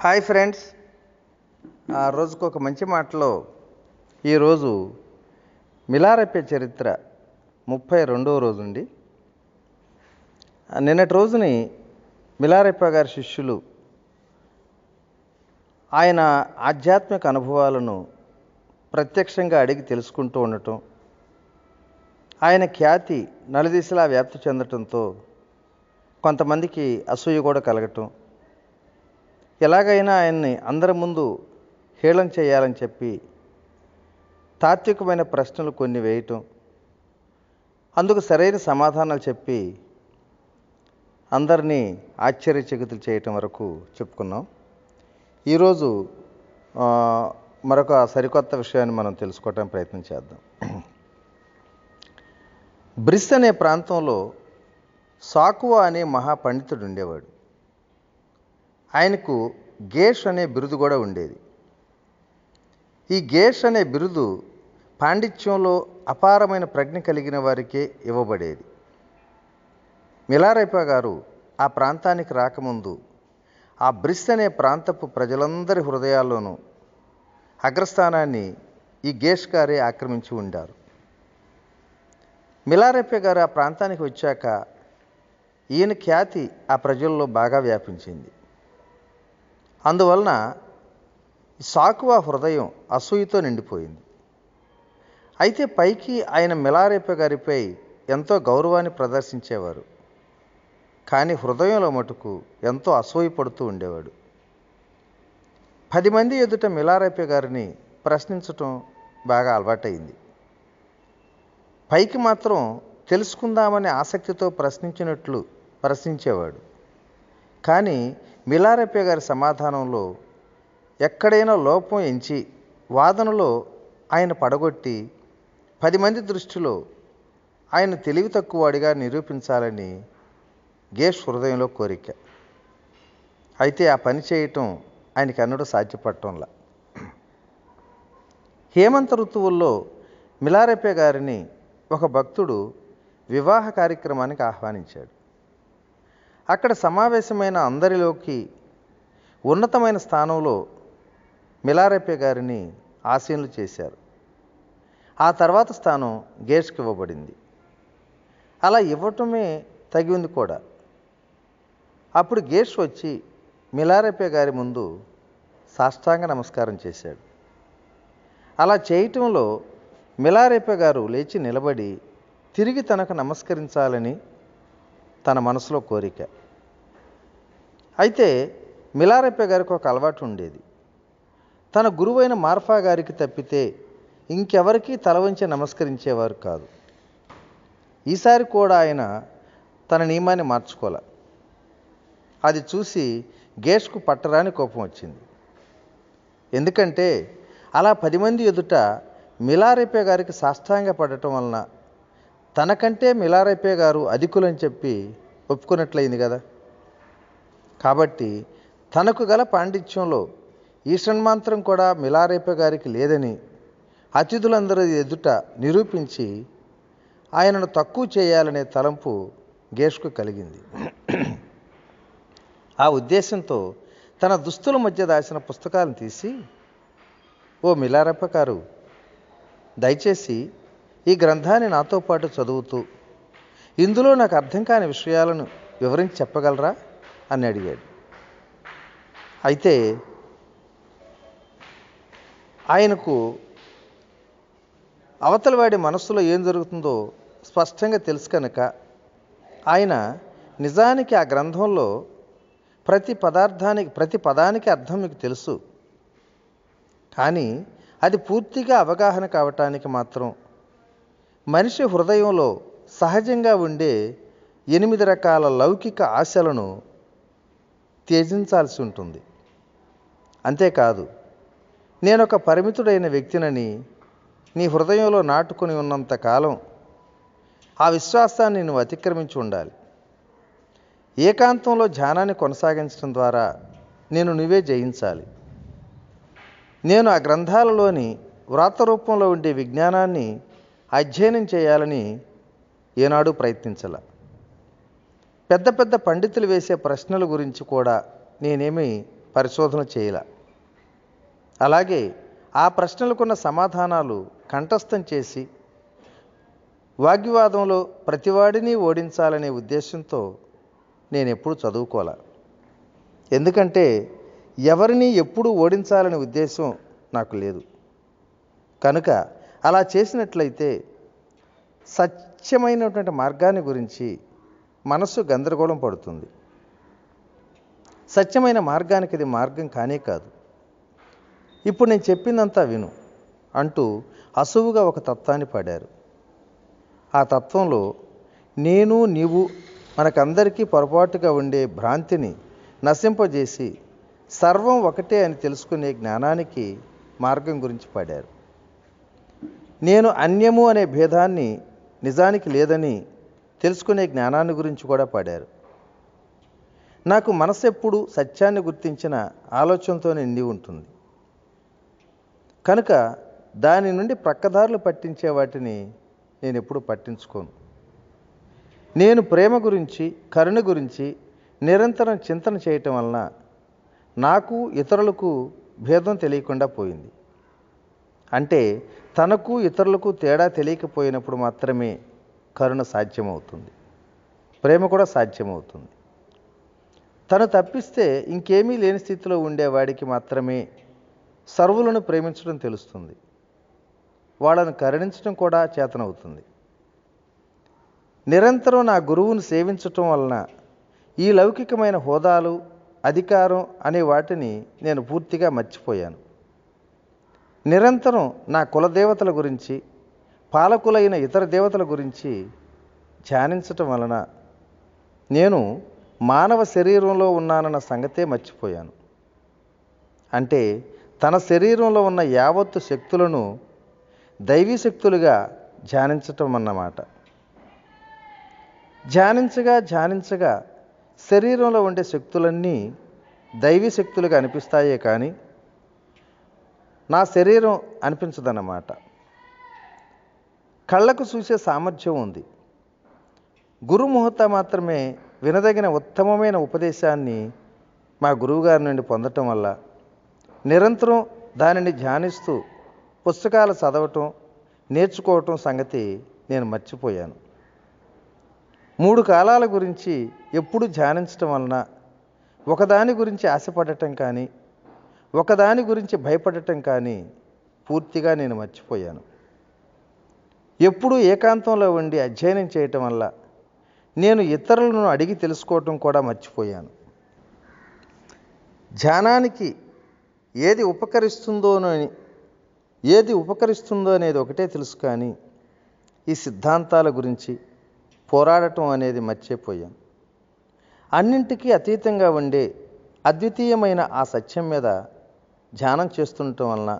Hi friends. ఆ రోజుకు ఒక మంచి మాటలో ఈరోజు మిలారెప్పే చరిత్ర ముప్పై రెండవ రోజుండి నిన్నటి రోజుని మిలారెప్ప గారి శిష్యులు ఆయన ఆధ్యాత్మిక అనుభవాలను ప్రత్యక్షంగా అడిగి తెలుసుకుంటూ ఉండటం ఆయన ఖ్యాతి నలుదిశలా వ్యాప్తి చెందటంతో కొంతమందికి అసూయ కూడా కలగటం ఎలాగైనా ఆయన్ని అందరి ముందు హేళన చేయాలని చెప్పి తాత్వికమైన ప్రశ్నలు కొన్ని వేయటం అందుకు సరైన సమాధానాలు చెప్పి అందరినీ ఆశ్చర్యచకితులు చేయటం వరకు చెప్పుకున్నాం. ఈరోజు మరొక సరికొత్త విషయాన్ని మనం తెలుసుకోవటానికి ప్రయత్నం చేద్దాం. బ్రిస్ అనే ప్రాంతంలో సాకువా అనే మహాపండితుడు ఉండేవాడు. ఆయనకు గేష్ అనే బిరుదు కూడా ఉండేది. ఈ గేష్ అనే బిరుదు పాండిత్యంలో అపారమైన ప్రజ్ఞ కలిగిన వారికే ఇవ్వబడేది. మిలారైప గారు ఆ ప్రాంతానికి రాకముందు ఆ బ్రిస్ అనే ప్రాంతపు ప్రజలందరి హృదయాల్లోనూ అగ్రస్థానాన్ని ఈ గేష్ గారే ఆక్రమించి ఉండారు. మిలారెప్పే గారు ఆ ప్రాంతానికి వచ్చాక ఈయన ఖ్యాతి ఆ ప్రజల్లో బాగా వ్యాపించింది. అందువలన సాకువా హృదయం అసూయతో నిండిపోయింది. అయితే పైకి ఆయన మిలారేప గారిపై ఎంతో గౌరవాన్ని ప్రదర్శించేవారు. కానీ హృదయంలో మటుకు ఎంతో అసూయపడుతూ ఉండేవాడు. పది మంది ఎదుట మిలారెప్ప గారిని ప్రశ్నించటం బాగా అలవాటైంది. పైకి మాత్రం తెలుసుకుందామనే ఆసక్తితో ప్రశ్నించినట్లు ప్రశ్నించేవాడు. కానీ మిలారెప్పే గారి సమాధానంలో ఎక్కడైనా లోపం ఎంచి వాదనలో ఆయన పడగొట్టి పది మంది దృష్టిలో ఆయన తెలివి తక్కువవాడిగా నిరూపించాలని గేష్ హృదయంలో కోరిక. అయితే ఆ పని చేయటం ఆయనకి అన్నడు సాధ్యపడటంలా. హేమంత ఋతువుల్లో మిలారెప్పే గారిని ఒక భక్తుడు వివాహ కార్యక్రమానికి ఆహ్వానించాడు. అక్కడ సమావేశమైన అందరిలోకి ఉన్నతమైన స్థానంలో మిలారెప్పే గారిని ఆసీనులు చేశారు. ఆ తర్వాత స్థానం గేట్స్కి ఇవ్వబడింది అలా ఇవ్వటమే తగి ఉంది కూడా. అప్పుడు గేష్ వచ్చి మిలారెప్పే గారి ముందు సాష్టాంగ నమస్కారం చేశాడు. అలా చేయటంలో మిలారెప్పే గారు లేచి నిలబడి తిరిగి తనకు నమస్కరించాలని తన మనసులో కోరిక. అయితే మిలారెప్ప గారికి ఒక అలవాటు ఉండేది. తన గురువైన మార్ఫా గారికి తప్పితే ఇంకెవరికీ తల వంచి నమస్కరించేవారు కాదు. ఈసారి కూడా ఆయన తన నియమాన్ని మార్చుకోలే. అది చూసి గేష్కు పట్టరాని కోపం వచ్చింది. ఎందుకంటే అలా పది మంది ఎదుట మిలారెప్పే గారికి సాష్టాంగ పడటం వలన తనకంటే మిలారెప్పే గారు అధికులని చెప్పి ఒప్పుకున్నట్లయింది కదా. కాబట్టి తనకు గల పాండిత్యంలో ఈషణ్మాంత్రం కూడా మిలారేప గారికి లేదని అతిథులందరి ఎదుట నిరూపించి ఆయనను తక్కువ చేయాలనే తలంపు గేష్కు కలిగింది. ఆ ఉద్దేశంతో తన దుస్తుల మధ్య దాచిన పుస్తకాలను తీసి ఓ మిలారప్ప గారు దయచేసి ఈ గ్రంథాన్ని నాతో పాటు చదువుతూ ఇందులో నాకు అర్థం కాని విషయాలను వివరించి చెప్పగలరా? అని అడిగాడు. అయితే ఆయనకు అవతలవాడి మనస్సులో ఏం జరుగుతుందో స్పష్టంగా తెలుసు కనుక ఆయన నిజానికి ఆ గ్రంథంలో ప్రతి పదార్థానికి ప్రతి పదానికి అర్థం మీకు తెలుసు. కానీ అది పూర్తిగా అవగాహన కావటానికి మాత్రం మనిషి హృదయంలో సహజంగా ఉండే ఎనిమిది రకాల లౌకిక ఆశలను త్యజించాల్సి ఉంటుంది. అంతేకాదు నేను ఒక పరిమితుడైన వ్యక్తినని నీ హృదయంలో నాటుకుని ఉన్నంత కాలం ఆ విశ్వాసాన్ని నువ్వు అతిక్రమించి ఉండాలి. ఏకాంతంలో ధ్యానాన్ని కొనసాగించడం ద్వారా నేను నువ్వే జయించాలి. నేను ఆ గ్రంథాలలోని వ్రాత రూపంలో ఉండే విజ్ఞానాన్ని అధ్యయనం చేయాలని ఏనాడు ప్రయత్నించాల. పెద్ద పెద్ద పండితులు వేసే ప్రశ్నల గురించి కూడా నేనేమి పరిశోధన చేయాల. అలాగే ఆ ప్రశ్నలకున్న సమాధానాలు కంఠస్థం చేసి వాగ్వివాదంలో ప్రతివాడిని ఓడించాలనే ఉద్దేశంతో నేను ఎప్పుడు చదువుకోలే. ఎందుకంటే ఎవరిని ఎప్పుడు ఓడించాలనే ఉద్దేశం నాకు లేదు. కనుక అలా చేసినట్లయితే సత్యమైనటువంటి మార్గాన్ని గురించి మనస్సు గందరగోళం పడుతుంది. సత్యమైన మార్గానికి ఇది మార్గం కానే కాదు. ఇప్పుడు నేను చెప్పిందంతా విను అంటూ అసువుగా ఒక తత్వాన్ని పాడారు. ఆ తత్వంలో నేను నీవు మనకందరికీ పొరపాటుగా ఉండే భ్రాంతిని నశింపజేసి సర్వం ఒకటే అని తెలుసుకునే జ్ఞానానికి మార్గం గురించి పాడారు. నేను అన్యము అనే భేదాన్ని నిజానికి లేదని తెలుసుకునే జ్ఞానాన్ని గురించి కూడా పాడారు. నాకు మనసు ఎప్పుడు సత్యాన్ని గుర్తించిన ఆలోచనతో నిండి ఉంటుంది. కనుక దాని నుండి ప్రక్కదారులు పట్టించే వాటిని నేను ఎప్పుడు పట్టించుకోను. నేను ప్రేమ గురించి కరుణ గురించి నిరంతరం చింతన చేయటం వలన నాకు ఇతరులకు భేదం తెలియకుండా పోయింది. అంటే తనకు ఇతరులకు తేడా తెలియకపోయినప్పుడు మాత్రమే కరుణ సాధ్యమవుతుంది. ప్రేమ కూడా సాధ్యమవుతుంది. తను తప్పిస్తే ఇంకేమీ లేని స్థితిలో ఉండేవాడికి మాత్రమే సర్వులను ప్రేమించడం తెలుస్తుంది. వాళ్ళను కరుణించడం కూడా చేతనవుతుంది. నిరంతరం నా గురువును సేవించటం వలన ఈ లౌకికమైన హోదాలు అధికారం అనే వాటిని నేను పూర్తిగా మర్చిపోయాను. నిరంతరం నా కులదేవతల గురించి పాలకులైన ఇతర దేవతల గురించి ధ్యానించటం వలన నేను మానవ శరీరంలో ఉన్నానన్న సంగతే మర్చిపోయాను. అంటే తన శరీరంలో ఉన్న యావత్తు శక్తులను దైవీ శక్తులుగా ధ్యానించటం అన్నమాట. ధ్యానించగా ధ్యానించగా శరీరంలో ఉండే శక్తులన్నీ దైవీ శక్తులుగా అనిపిస్తాయే కానీ నా శరీరం అనిపించదన్నమాట. కళ్ళకు చూసే సామర్థ్యం ఉంది. గురుముహూర్త మాత్రమే వినదగిన ఉత్తమమైన ఉపదేశాన్ని మా గురువుగారి నుండి పొందటం వల్ల నిరంతరం దానిని ధ్యానిస్తూ పుస్తకాలు చదవటం నేర్చుకోవటం సంగతి నేను మర్చిపోయాను. మూడు కాలాల గురించి ఎప్పుడు ధ్యానించటం వలన ఒకదాని గురించి ఆశపడటం కానీ ఒకదాని గురించి భయపడటం కానీ పూర్తిగా నేను మర్చిపోయాను. ఎప్పుడూ ఏకాంతంలో ఉండి అధ్యయనం చేయటం వల్ల నేను ఇతరులను అడిగి తెలుసుకోవటం కూడా మర్చిపోయాను. ధ్యానానికి ఏది ఉపకరిస్తుందోనని ఏది ఉపకరిస్తుందో అనేది ఒకటే తెలుసు కానీ ఈ సిద్ధాంతాల గురించి పోరాడటం అనేది మర్చిపోయాం అన్నింటికీ అతీతంగా ఉండే అద్వితీయమైన ఆ సత్యం మీద ధ్యానం చేస్తుండటం వలన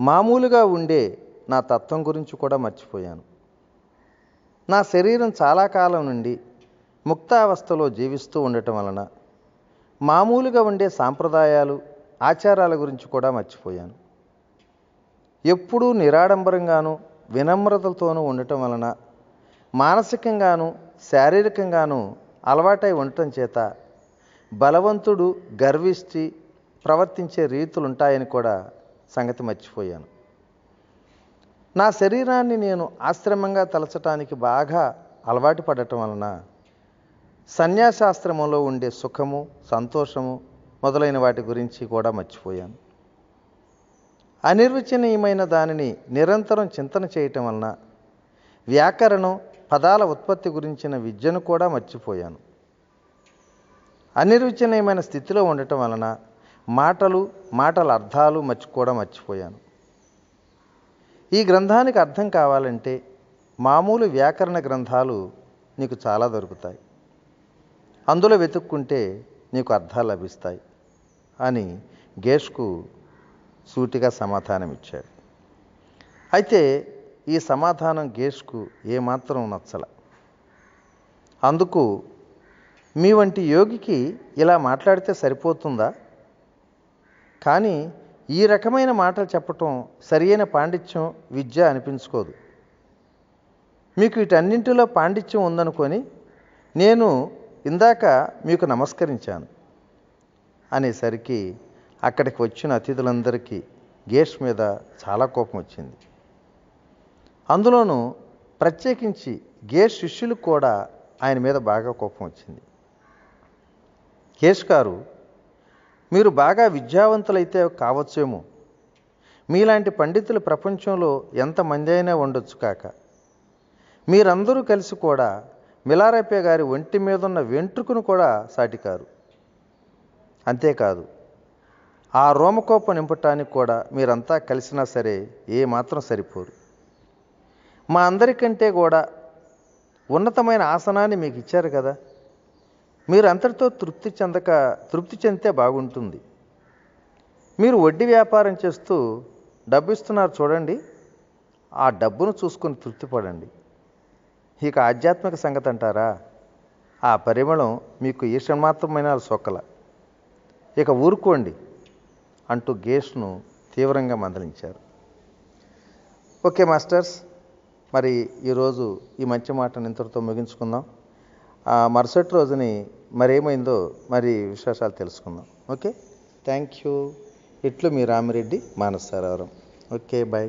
మామూలుగా ఉండే నా తత్వం గురించి కూడా మర్చిపోయాను. నా శరీరం చాలా కాలం నుండి ముక్తావస్థలో జీవిస్తూ ఉండటం వలన మామూలుగా ఉండే సాంప్రదాయాలు ఆచారాల గురించి కూడా మర్చిపోయాను. ఎప్పుడూ నిరాడంబరంగాను వినమ్రతలతోనూ ఉండటం వలన మానసికంగాను శారీరకంగాను అలవాటై ఉండటం చేత బలవంతుడు గర్విష్టి ప్రవర్తించే రీతులుంటాయని కూడా సంగతి మర్చిపోయాను. నా శరీరాన్ని నేను ఆశ్రమంగా తలచటానికి బాగా అలవాటు పడటం వలన సన్యాసాశ్రమంలో ఉండే సుఖము సంతోషము మొదలైన వాటి గురించి కూడా మర్చిపోయాను. అనిర్వచనీయమైన దానిని నిరంతరం చింతన చేయటం వలన వ్యాకరణం పదాల ఉత్పత్తి గురించిన విద్యను కూడా మర్చిపోయాను. అనిర్వచనీయమైన స్థితిలో ఉండటం వలన మాటలు మాటల అర్థాలు మర్చి కూడా మర్చిపోయాను. ఈ గ్రంథానికి అర్థం కావాలంటే మామూలు వ్యాకరణ గ్రంథాలు నీకు చాలా దొరుకుతాయి. అందులో వెతుక్కుంటే నీకు అర్థాలు లభిస్తాయి అని గేష్కు సూటిగా సమాధానం ఇచ్చాడు అయితే ఈ సమాధానం గేష్కు ఏమాత్రం నచ్చల. అందుకు మీ వంటి యోగికి ఇలా మాట్లాడితే సరిపోతుందా? కానీ ఈ రకమైన మాటలు చెప్పటం సరియైన పాండిత్యం విద్య అనిపించుకోదు. మీకు వీటన్నింటిలో పాండిత్యం ఉందనుకొని నేను ఇందాక మీకు నమస్కరించాను అనేసరికి అక్కడికి వచ్చిన అతిథులందరికీ గేష్ మీద చాలా కోపం వచ్చింది. అందులోనూ ప్రత్యేకించి గేష్ శిష్యులకు కూడా ఆయన మీద బాగా కోపం వచ్చింది. గేష్ గారు మీరు బాగా విద్యావంతులైతే కావచ్చేమో. మీలాంటి పండితులు ప్రపంచంలో ఎంతమంది అయినా ఉండొచ్చు కాక. మీరందరూ కలిసి కూడా మిలారేపే గారి ఒంటి మీద ఉన్న వెంట్రుకను కూడా సాటికారు. అంతేకాదు ఆ రోమకోపం నింపటానికి కూడా మీరంతా కలిసినా సరే ఏమాత్రం సరిపోరు. మా అందరికంటే కూడా ఉన్నతమైన ఆసనాన్ని మీకు ఇచ్చారు కదా. మీరు అంతటితో తృప్తి చెందక తృప్తి చెందితే బాగుంటుంది. మీరు వడ్డీ వ్యాపారం చేస్తూ డబ్బు ఇస్తున్నారు చూడండి ఆ డబ్బును చూసుకొని తృప్తి పడండి ఇక ఆధ్యాత్మిక సంగతి అంటారా? ఆ పరిమళం మీకు ఈషమాత్రమైన సొక్కల ఇక ఊరుకోండి అంటూ గేష్ను తీవ్రంగా మందలించారు. ఓకే మాస్టర్స్ మరి ఈరోజు ఈ మంచి మాటను ఇంతటితో ముగించుకుందాం. ఆ మరుసటి రోజుని మరేమైందో మరి విశేషాలు తెలుసుకుందాం. ఓకే? Thank you. ఇట్లు మీ రామిరెడ్డి మానసారావరం ఓకే బాయ్